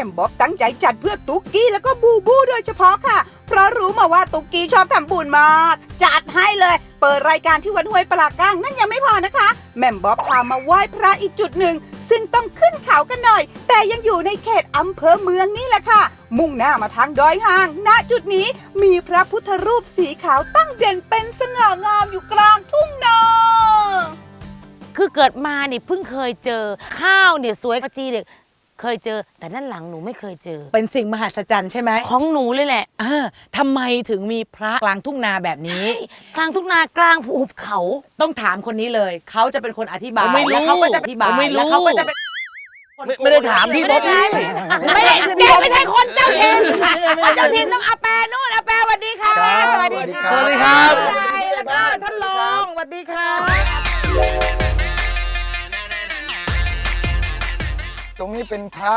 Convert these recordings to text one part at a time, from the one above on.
ม่มบ๊อบตั้งใจจัดเพื่อตุ๊กกี้แล้วก็บูบูโดยเฉพาะค่ะ เพราะรู้มาว่าตุ๊กกี้ชอบทำบุญมาก จัดให้เลย เปิดรายการที่วัดห้วยปลาก้างนั่นยังไม่พอนะคะแม่มบ๊อบพามาไหว้พระอีกจุดหนึ่ง ซึ่งต้องขึ้นเขากันหน่อย แต่ยังอยู่ในเขตอำเภอเมืองนี่แหละค่ะ มุ่งหน้ามาทางดอยห่าง ณจุดนี้มีพระพุทธรูปสีขาวตั้งเด่นเป็นสง่างามอยู่กลางทุ่งนาคือเกิดมาเนี่เพิ่งเคยเจอข้าวเนี่ยสวยกว่าจีเนี่ย เคยเจอ แต่ด้านหลังหนูไม่เคยเจอ เป็นสิ่งมหัศจรรย์ใช่ไหมของหนูเลยแหละเออทำไมถึงมีพระกลางทุ่งนาแบบนี้ กลางทุ่งนากลางภูเขา ต้องถามคนนี้เลย เขาจะเป็นคนอธิบายผมไม่รู้แล้วเขาก็จะอธิบายผมไม่รู้ แล้วเขาก็จะเป็นไม่ไม่ได้ถามพี่ไม่บ๊ได้อบไม่บี้ได้ไม่ได้แกไม่ใช่คนเจ้าถิ่นคนเจ้าถิ่นต้องอาแปะนู่นอาแปะสวัสดีค่ะ สวัสดีค่ะสวัสดีครับแล้วก็ท่านรองสวัสดีค่ะ ตรงนี้เป็นพระ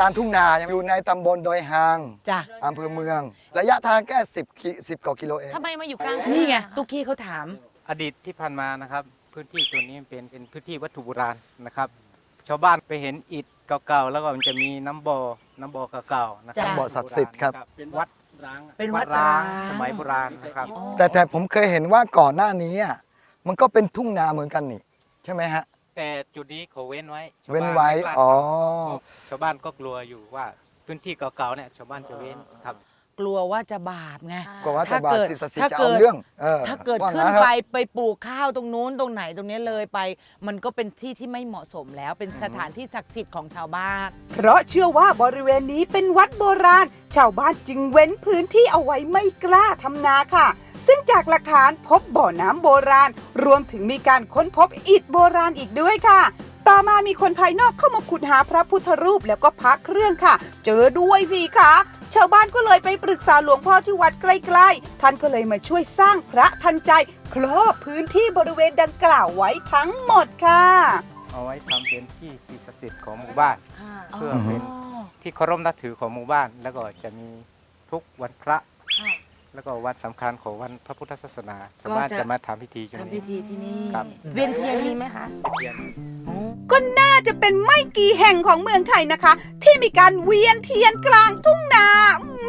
การทุ่งนาอยู่ในตำบลดอยหางจ้ะอำเภอเมือง ระยะทางแค่10กิ10กว่ากิโลเองทำไมมาอยู่กลางนี่ไงตุ๊กกี้เขาถาม อดีตที่ผ่านมานะครับ พื้นที่ตัวนี้เป็นเป็นพื้นที่วัตถุโบราณนะครับ ชาวบ้านไปเห็นอิฐเก่าๆแล้วก็มันจะมีน้ำบ่อน้ำบ่อเก่าๆนะครัจ้ะ บ่อศักดิ์สิทธิ์ครับ เป็นวัดร้างเป็นวัดร้างร้าง สมัยโบราณนะครับ แต่แต่ผมเคยเห็นว่าก่อนหน้านี้อะมันก็เป็นทุ่งนาเหมือนกันนี่ ใช่ไหมฮะ แต่จุดนี้เขาเว้นไว้ชาเว้นบ้าไว้ม่กล้าอ๋อทำชาวบ้านก็กลัวอยู่ว่าพื้นที่เก่าๆเนี่ยชาวบ้านจะเว้นครับ กลัวว่าจะบาปไง ก็ว่าจะถ้าบาเกิดสิสสิถ้าจะเกิเอาด เรื่องออถ้าเกิดว่ขึ้นงั้ครับไปไปปลูกข้าวตรงนู้นตรงไหนตรงนี้เลยไป มันก็เป็นที่ที่ไม่เหมาะสมแล้วเป็นสถานที่ศักดิ์สิทธิ์ของชาวบ้าน เพราะเชื่อว่าบริเวณนี้เป็นวัดโบราณ ชาวบ้านจึงเว้นพื้นที่เอาไว้ไม่กล้าทำนาค่ะ ซึ่งจากหลักฐานพบบ่อน้ำโบราณ รวมถึงมีการค้นพบอิฐโบราณอีกด้วยค่ะ ต่อมามีคนภายนอกเข้ามาขุดหาพระพุทธรูปแล้วก็พระเครื่องค่ะ เจอด้วยสิคะชาวบ้านก็เลยไปปรึกษาหลวงพ่อที่วัดใกล้ๆ ท่านก็เลยมาช่วยสร้างพระทันใจ ครอบพื้นที่บริเวณดังกล่าวไว้ทั้งหมดค่ะ เอาไว้ทำเป็นที่สิ่งศักดิ์สิทธิ์ของหมู่บ้าน เพื่อเป็นที่เคารพนับถือของหมู่บ้าน แล้วก็จะมีทุกวันพระ แล้วก็วันสำคัญของวันพระพุทธศาสนาชาวบ้านก็จะจะมาทำพิธีตรงทำพินี้ ธีที่นี่ครับ เวียนเทียนมีไหมคะ เทียน ก็น่าจะเป็นไม่กี่แห่งของเมืองไทยนะคะ ที่มีการเวียนเทียนกลางทุ่งนา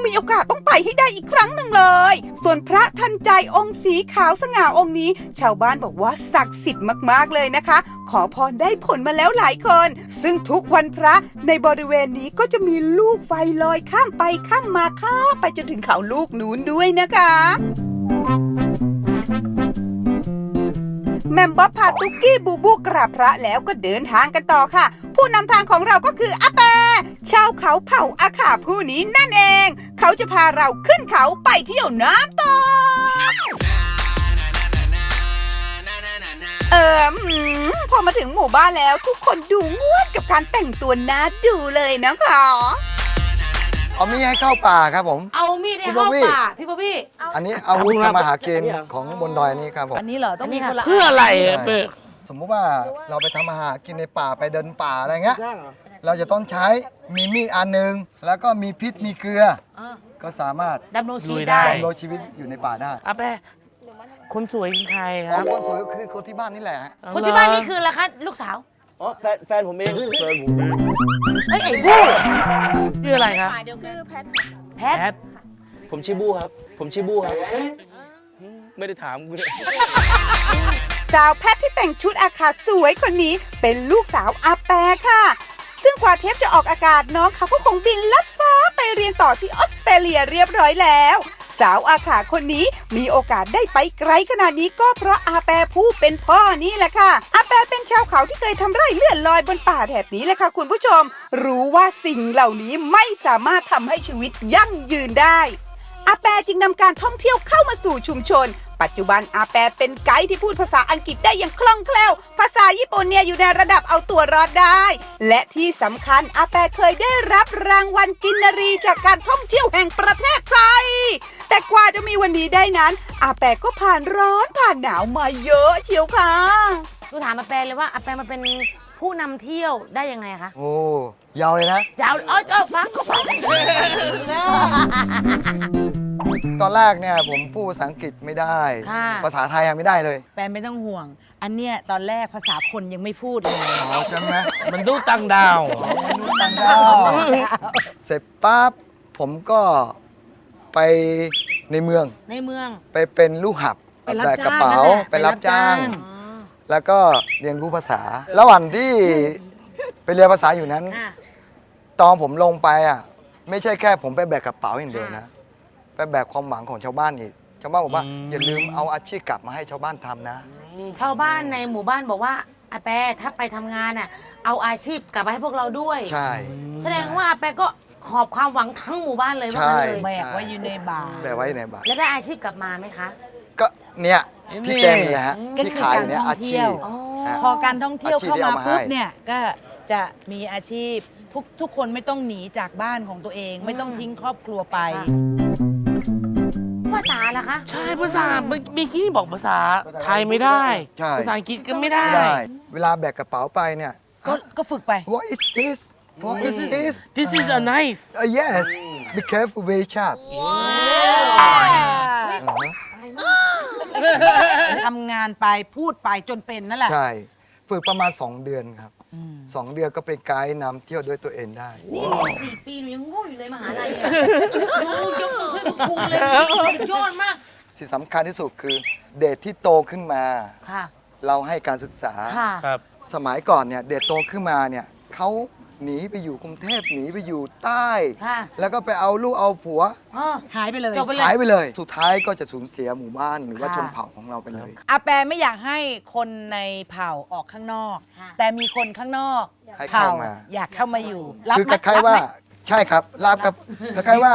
มีโอกาสต้องไปให้ได้อีกครั้งหนึ่งเลย ส่วนพระทันใจองค์สีขาวสง่าองค์นี้ ชาวบ้านบอกว่าศักดิ์สิทธิ์มากๆเลยนะคะ ขอพรได้ผลมาแล้วหลายคน ซึ่งทุกวันพระในบริเวณนี้ก็จะมีลูกไฟลอยข้ามไปข้ามมาข้ามไปจนถึงเขาลูกนูนด้วยนะคะ แมมบ๊อบพาตุ๊กกี้บูบูกราบพระแล้วก็เดินทางกันต่อค่ะ ผู้นำทางของเราก็คืออาแปชาวเขาเผ่าอาขาผู้นี้นั่นเอง เขาจะพาเราขึ้นเขาไปเที่ยวน้ำตกเออพอมาถึงหมู่บ้านแล้วทุกคนดูงวดกับการแต่งตัวน่าดูเลยนะคะ เอามีให้เข้าป่าครับผม เอามีดให้พี่เข้าบ๊อบบี้ป่าพี่บ๊อบบี้ อันนี้อาวุธทำมาหากินของบนดอยนี้ครับผม อันนี้เหรอ ต้องมีคนละเพื่ออะไรอะใช่เปิดสมมุติว่าเราไปทำอาหารกินในป่าไปเดินป่าอะไรเงี้ย เราจะต้องใช้มีมีดอันหนึงแล้วก็มีพริษมีเกลือ ก็สามารถดำรงชีวิตลุยได้ได้ดำรงชีวิตอยู่ในป่าได้อาแปะคนสวยคือใครคอ๋อรับคนสวยก็คือคนที่บ้านนี่แหละ คนที่บ้านนี่คืออะไรคะลูกสาว อ๋อแฟนแฟนผมเองแฟนผมเองเฮ้ยไอ้บู้ชื่ออะไรครับแพท แพท ผมชื่อบู้ครับ ผมชื่อบู้ครับไม่ได้ถามกูเลยสาวแพทย์ที่แต่งชุดอาคาสวยคนนี้เป็นลูกสาวอาแปค่ะ ซึ่งกว่าเทปจะออกอากาศน้องเขาก็คงบินลัดฟ้าไปเรียนต่อที่ออสเตรเลียเรียบร้อยแล้ว สาวอาขาคนนี้มีโอกาสได้ไปไกลขนาดนี้ก็เพราะอาแปผู้เป็นพ่อนี่แหละค่ะ อาแปเป็นชาวเขาที่เคยทำไร่เลื่อนลอยบนป่าแถบนี้แหละค่ะคุณผู้ชม รู้ว่าสิ่งเหล่านี้ไม่สามารถทำให้ชีวิตยั่งยืนได้อาแปจึงนำการท่องเที่ยวเข้ามาสู่ชุมชน ปัจจุบันอาแปเป็นไกด์ที่พูดภาษาอังกฤษได้อย่างคล่องแคล่ว ภาษาญี่ปุ่นเนี่ยอยู่ในระดับเอาตัวรอดได้ และที่สำคัญอาแปเคยได้รับรางวัลกินนรีจากการท่องเที่ยวแห่งประเทศไทย แต่กว่าจะมีวันนี้ได้นั้น อาแปก็ผ่านร้อนผ่านหนาวมาเยอะเชียวค่ะหนูถามอาแปเลยว่าอาแปมาเป็นผู้นำเที่ยวได้ยังไงคะ โอ้ ยาวเลยนะ จะเอาเออเออฟังก็ฟัง ตอนแรกเนี่ยผมพูดภาษาอังกฤษไม่ได้ ค่ะ ภาษาไทยยังไม่ได้เลยแปลไม่ต้องห่วง อันเนี้ยตอนแรกภาษาคนยังไม่พูดเลย อ๋อใช่ไหมมันดูตังดาว ต่างดาวเสร็จปั๊บผมก็ไปในเมืองในเมือง ไปเป็นลูกหับไปรับแบกกระจ้างเป๋านั่นแหละไปรับจ้าง ไปรับจ้าง แล้วก็เรียนรู้ภาษา ระหว่างที่ไปเรียนภาษาอยู่นั้นค่ะ ตอนผมลงไปอะ ไม่ใช่แค่ผมไปแบกกระเป๋าอย่างเดียวนะไป แบกความหวังของชาวบ้านอีก ชาวบ้านบอกว่าอืมอย่าลืมเอาอาชีพกลับมาให้ชาวบ้านทำนะ ชาวบ้านในหมู่บ้านบอกว่าอาแปถ้าไปทำงานน่ะเอาอาชีพกลับมาให้พวกเราด้วย ใช่ แสดงว่าอาแปก็หอบความหวังทั้งหมู่บ้านเลยว่างั้นเลยใช่แบกไว้อยู่ในบาร์แบกไว้ในบาทแล้วได้อาชีพกลับมาไหมคะก็เนี่ยที่เต็มเลยฮะก็ที่คือขายการอยู่เนี่ยท่อาองชีเที่ยพวอ๋ออะพอการท่องเที่ยวอาชีพเข้าที่มาเอามาให้ปุ๊บเนี่ยก็จะมีอาชีพทุกทุกคนไม่ต้องหนีจากบ้านของตัวเอง ไม่ต้องทิ้งครอบครัวไปภาษาล่ะคะ ใช่ภาษาเมื่อเมื่อกี้บอกภาษาไทยไม่ได้ ใช่ ภาษาอังกฤษก็ไม่ได้ไม่ได้ เวลาแบกกระเป๋าไปเนี่ย ก็ก็ฝึกไป What is this What is this This is a knife Uh, yes be careful very sharp ทำงานไปพูดไปจนเป็นนั่นแหละ ใช่ ฝึกประมาณ 2 เดือนครับสองเดือนก็เป็นไกด์นำเที่ยวด้วยตัวเองได้ นี่สี่ปีหนูยังโง่อยู่เลยมหาลัยอะหนูยกมือให้ครูเลยสุดยอดมาก สิ่งสำคัญที่สุดคือเด็กที่โตขึ้นมา ค่ะ เราให้การศึกษา ค่ะ ครับ สมัยก่อนเนี่ยเด็กโตขึ้นมาเนี่ยเขา หนีไปอยู่กรุงเทพหนีไปอยู่ใต้ ค่ะแล้วก็ไปเอาลูกเอาผัวอ๋อหายไปเลย จบไปเลย หายไปเลย สุดท้ายก็จะสูญเสียหมู่บ้านหรือว่าค่ะ ชนเผ่าของเราไปเลย อาแปไม่อยากให้คนในเผ่าออกข้างนอก ค่ะ แต่มีคนข้างนอกให้เข้ามา อยากเข้ามาอยู่รับคือไหมคล้ายๆว่า รับไหมใช่ครับรับครับคล้ายๆว่า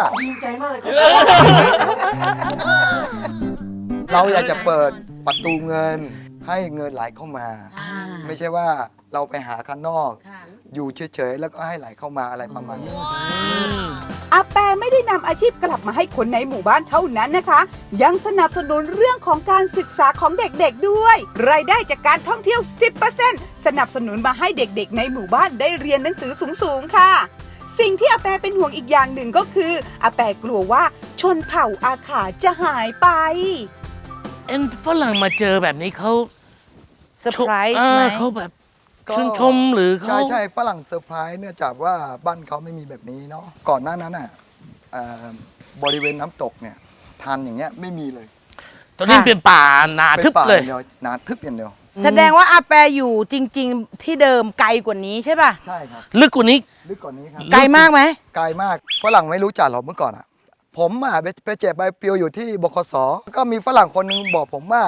เราอยากจะเปิดประตูเงินให้เงินไหลเข้ามาค่ะไม่ใช่ว่าเราไปหาข้างนอก ค่ะ อยู่เฉยๆแล้วก็ให้ไหลเข้ามาอะไรประมาณนี้ อาแปไม่ได้นำอาชีพกลับมาให้คนในหมู่บ้านเท่านั้นนะคะ ยังสนับสนุนเรื่องของการศึกษาของเด็กๆด้วย รายได้จากการท่องเที่ยว 10%สนับสนุนมาให้เด็กๆ ในหมู่บ้านได้เรียนหนังสือสูงๆค่ะ สิ่งที่อาแปเป็นห่วงอีกอย่างหนึ่งก็คืออาแปกลัวว่าชนเผ่าอาขาจะหายไป เอ็นฝรั่งมาเจอแบบนี้เขาเซอร์ไพรส์เอไหม อเขาแบบก็ ชื่นชมหรือเขาใช่ใช่ฝรั่งเซอร์ไพรส์เนื่องจากว่าบ้านเขาไม่มีแบบนี้เนาะก่อนหน้านั้นอะเอ่อบริเวณน้ำตกเนี่ยทานอย่างเงี้ยไม่มีเลยตอนนี้เป็นป่าหนาทึบป็นป่าเลยางดีวหนาทึบอย่างเดียวแสดงว่าอาแปอยู่จริง ๆ ที่เดิมไกลกว่านี้ใช่ป่ะ ใช่ครับลึกกว่านี้ ลึกกว่านี้ครับ ไกลมากไหม ไกลมากฝรั่งไม่รู้จักหรอกเมื่อก่อนอะ ผมอะไปไปแจกใบปลิวอยู่ที่บคสก็มีฝรั่งคนหนึงบอกผมว่า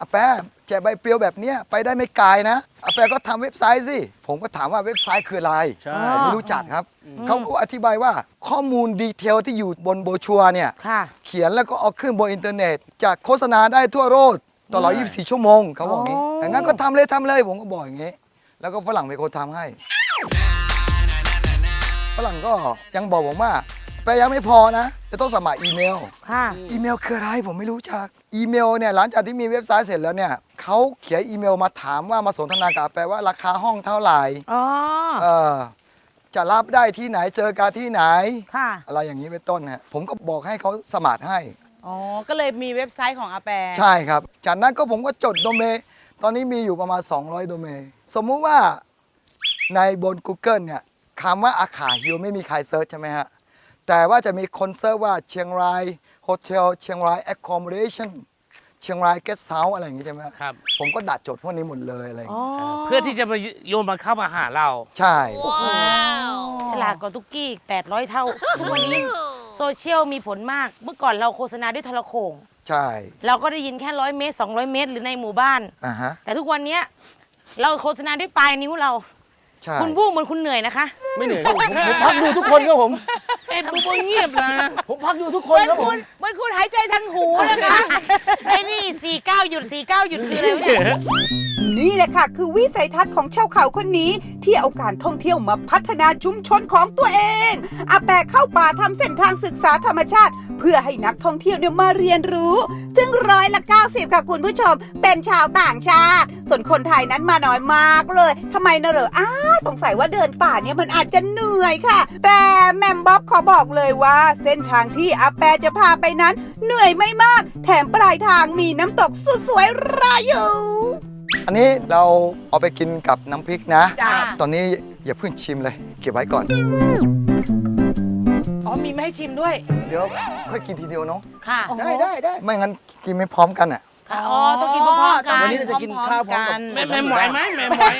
อาแปะ แจกใบปลิวแบบเนี้ยไปได้ไม่ไกลนะอาแปะก็ทำเว็บไซต์สิผมก็ถามว่าเว็บไซต์คืออะไรใช่ผมไม่รู้จักครับเขาก็อธิบายว่าข้อมูลดีเทลที่อยู่บนโบรชัวร์เนี่ยค่ะเขียนแล้วก็เอาขึ้นบนอินเทอร์เน็ตจากโฆษณาได้ทั่วโลกตลอด 24 ชั่วโมงเขาบอกอย่างนี้อ๋ออย่างนั้นก็ทำเลยทำเลยผมก็บอกอย่างนี้ แล้วก็ฝรั่งเป็นคนทำให้ฝรั่งก็ยังบอกผมว่า ไปยังไม่พอนะ จะต้องสมัครอีเมล ค่ะ อีเมลคืออะไรผมไม่รู้จัก อีเมลเนี่ยหลังจากที่มีเว็บไซต์เสร็จแล้วเนี่ยเขาเขียนอีเมลมาถามว่ามาสนทนากับแปลว่าราคาห้องเท่าไหร่อ๋อ เออจะรับได้ที่ไหนเจอกันที่ไหน ค่ะ อะไรอย่างนี้เป็นต้นฮะผมก็บอกให้เขาสมัครให้ อ๋อ ก็เลยมีเว็บไซต์ของอาแปใช่ครับ จากนั้นก็ผมก็จดโดเมนตอนนี้มีอยู่ประมาณ 200 โดเมนสมมุติว่าในบน Google เนี่ยคำว่าอาขาฮิวไม่มีใครเซิร์ชใช่ไหมฮะ แต่ว่าจะมีคนเซิร์ชว่าเชียงรายโฮเทลเชียงราย accommodation เชียงราย guest house อะไรอย่างนี้ใช่ไหมฮะครับ ผมก็ดัดจดพวกนี้หมดเลยอะไรอย่างอ๋องี้เพื่อที่จะมาโยนมาเข้ามาหาเรา ใช่ ฉลาดกว่าทุกกี้800 เท่า ทุกวันนี้โซเชียลมีผลมาก เมื่อก่อนเราโฆษณาด้วยโทรโขงใช่เราก็ได้ยินแค่ร้อยเมตร 200 เมตร หรือในหมู่บ้าน อ่าฮะ แต่ทุกวันเนี้ยเราโฆษณาด้วยปลายนิ้วเรา ใช่ คุณบู้เหมือนคุณเหนื่อยนะคะ ไม่เหนื่อยครับผมผมพักดูทุกคนครับผม เอ็นบูบเงียบนะผมพักดูทุกคนครับผมเหมือนคุณหายใจทางหูนะคะ ไอ้นี่49อยู่ยุดสี่เก้าหยุดคืออะไรวะเนี่ยนี่แหละค่ะ คือวิสัยทัศน์ของชาวเขาคนนี้ ที่เอาการท่องเที่ยวมาพัฒนาชุมชนของตัวเองอาแปะเข้าป่าทำเส้นทางศึกษาธรรมชาติ เพื่อให้นักท่องเที่ยวเนี่ยมาเรียนรู้ซึ่งร้อยละ 90 ค่ะคุณผู้ชม เป็นชาวต่างชาติ ส่วนคนไทยนั้นมาน้อยมากเลยทำไมนะเหรออ้าสงสัยว่าเดินป่าเนี่ยมันอาจจะเหนื่อยค่ะ แต่แมมบ๊อบขอบอกเลยว่า เส้นทางที่อาแปะจะพาไปนั้น เหนื่อยไม่มาก แถมปลายทางมีน้ำตกสุดสวยรออยู่อันนี้เราเอาไปกินกับน้ำพริกนะ จ้าตอนนี้อย่าเพิ่งชิมเลย เก็บไว้ก่อน อ๋อมีไม่ให้ชิมด้วย เดี๋ยวค่อยกินทีเดียวเนาะค่ะได้ได้ได้ไม่งั้นกินไม่พร้อมกันอะ ค่ะอ๋อต้องกินพร้อมๆกันวันนี้เราจะกินข้าวพร้อมกับแม่แม่หมอยไหมแม่หมอย